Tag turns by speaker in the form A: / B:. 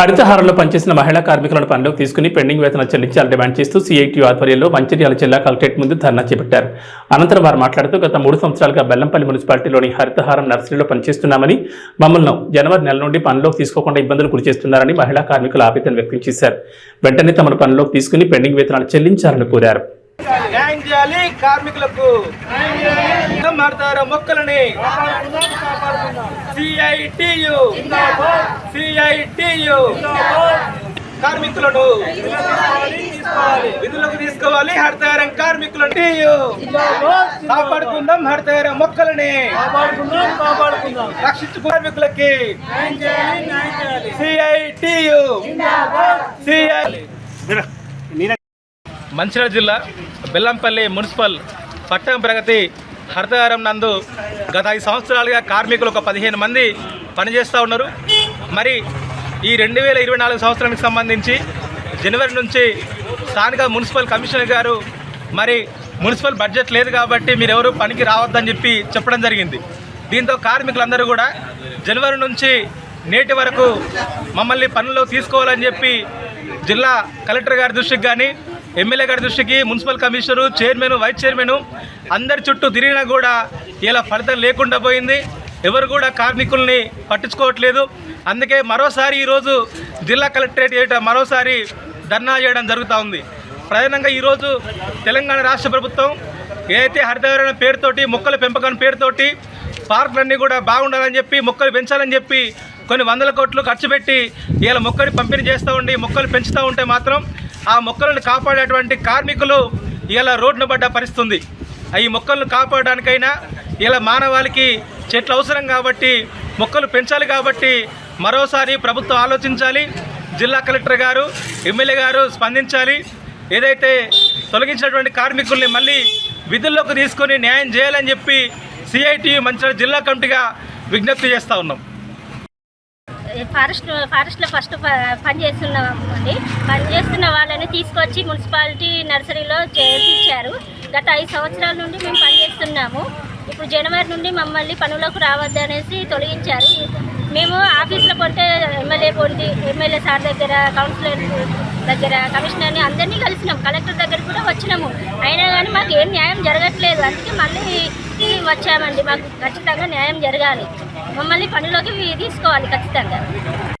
A: హరితహారంలో పనిచేసిన మహిళా కార్మికులను పనిలోకి తీసుకుని పెండింగ్ వేతనం చెల్లించాలని డిమాండ్ చేస్తూ సిఐటి ఆధ్వర్యంలో మంచిర్యాల జిల్లా కలెక్టరేట్ ముందు ధర్నా చేపట్టారు. అనంతరం వారు మాట్లాడుతూ గత మూడు సంవత్సరాలుగా బెల్లంపల్లి మున్సిపాలిటీలోని హరితహారం నర్సరీలో పనిచేస్తున్నామని మమ్మల్ని జనవరి నెల నుండి పనిలోకి తీసుకోకుండా ఇబ్బందులు గురి చేస్తున్నారని మహిళా కార్మికులు ఆవేదన వ్యక్తం చేశారు. వెంటనే తమను పనిలోకి తీసుకుని పెండింగ్ వేతనాలు చెల్లించాలని కోరారు.
B: కార్మికులకు. మొక్కలని సిఐటియు సిఐటియు కార్మికులను విధులకు తీసుకోవాలి హరితహారం కార్మికులను టియు కాపాడుకుందాం హరితహారం మొక్కలని. రక్షించు కార్మికులకి. సిఐటియు సిఐ మంచిర్యాల జిల్లా బెల్లంపల్లి మున్సిపల్ పట్టణ ప్రగతి హరితహారం నందు గత ఐదు సంవత్సరాలుగా కార్మికులు ఒక పదిహేను మంది పనిచేస్తూ ఉన్నారు. మరి ఈ రెండు వేల ఇరవై నాలుగు సంవత్సరానికి సంబంధించి జనవరి నుంచి స్థానిక మున్సిపల్ కమిషనర్ గారు మరి మున్సిపల్ బడ్జెట్ లేదు కాబట్టి మీరు ఎవరు పనికి రావద్దని చెప్పి చెప్పడం జరిగింది. దీంతో కార్మికులందరూ కూడా జనవరి నుంచి నేటి వరకు మమ్మల్ని పనుల్లో తీసుకోవాలని చెప్పి జిల్లా కలెక్టర్ గారి దృష్టికి కానీ ఎమ్మెల్యే గారి దృష్టికి municipal commissioner chairman vice chairman అందరి చుట్టూ తిరిగినా కూడా ఇలా ఫలితం లేకుండా పోయింది. ఎవరు కూడా కార్మికుల్ని పట్టించుకోవట్లేదు. అందుకే మరోసారి ఈరోజు జిల్లా కలెక్టరేట్ ఏట మరోసారి ధర్నా చేయడం జరుగుతూ ఉంది. ప్రధానంగా ఈరోజు తెలంగాణ రాష్ట్ర ప్రభుత్వం ఏదైతే హరితవరణ పేరుతోటి మొక్కల పెంపకం పేరుతోటి పార్కులన్నీ కూడా బాగుండాలని చెప్పి మొక్కలు పెంచాలని చెప్పి కొన్ని వందల కోట్లు ఖర్చు పెట్టి ఇలా మొక్కలు పంపిణీ చేస్తూ ఉండి మొక్కలు పెంచుతూ ఉంటే మాత్రం ఆ మొక్కలను కాపాడేటువంటి కార్మికులు ఇలా రోడ్డున పడ్డ పరిస్థితుంది ఈ మొక్కలను కాపాడడానికైనా ఇలా మానవాళికి చెట్లు అవసరం కాబట్టి మొక్కలు పెంచాలి కాబట్టి మరోసారి ప్రభుత్వం ఆలోచించాలి జిల్లా కలెక్టర్ గారు ఎమ్మెల్యే గారు స్పందించాలి. ఏదైతే తొలగించినటువంటి కార్మికుల్ని మళ్ళీ విధుల్లోకి తీసుకొని న్యాయం చేయాలని చెప్పి సిఐటి మంచిర్యాల జిల్లా కమిటీగా విజ్ఞప్తి చేస్తూ ఉన్నాం.
C: ఫారెస్ట్ ఫారెస్ట్లో ఫస్ట్ ప- పని చేస్తున్నామండి పని చేస్తున్న వాళ్ళని తీసుకొచ్చి మున్సిపాలిటీ నర్సరీలో చేర్పించారు. గత ఐదు సంవత్సరాల నుండి మేము పని చేస్తున్నాము ఇప్పుడు జనవరి నుండి మమ్మల్ని పనులకు రావద్దు అనేసి తొలగించారు. మేము ఆఫీస్లో కొంటే ఎమ్మెల్యే పొంది ఎమ్మెల్యే సార్ దగ్గర కౌన్సిలర్ దగ్గర కమిషనర్ని అందరినీ కలిసినాం. కలెక్టర్ దగ్గర కూడా వచ్చినాము. అయినా కానీ మాకు ఏం న్యాయం జరగట్లేదు. అందుకే మళ్ళీ వచ్చామండి. మాకు ఖచ్చితంగా న్యాయం జరగాలి. మమ్మల్ని పనిలోకి తీసుకోవాలి ఖచ్చితంగా.